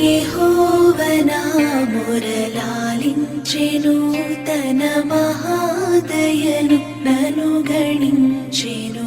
యెహోవనా తన మహాదయను నను గణించెను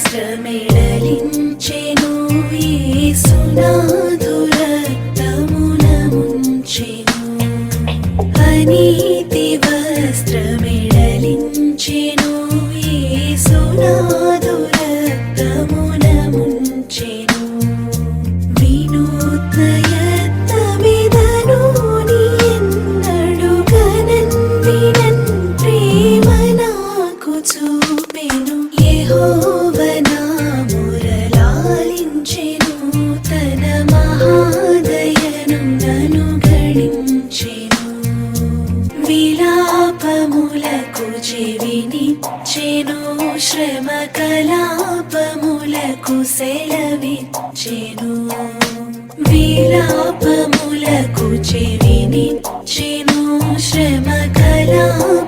వస్త్రమెడలించెను యేసునాథురక్తమున ముంచెను అనీతి వస్త్రమెడలించెను యేసునాథురక్తమున ముంచెను వినూత్నయత్నమిదను నీ ఎన్నడు గనన్ వినన్ ప్రేమ నాకు చూపెను యెహోవనా విలాపములకు చెవినిచ్చెను. శ్రమ కలాపములకు సెలవిచ్చెను. విలాపములకు చెవినిచ్చెను. శ్రమ కలాప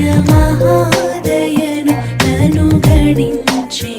రుద్రమహాదయను నను గణించే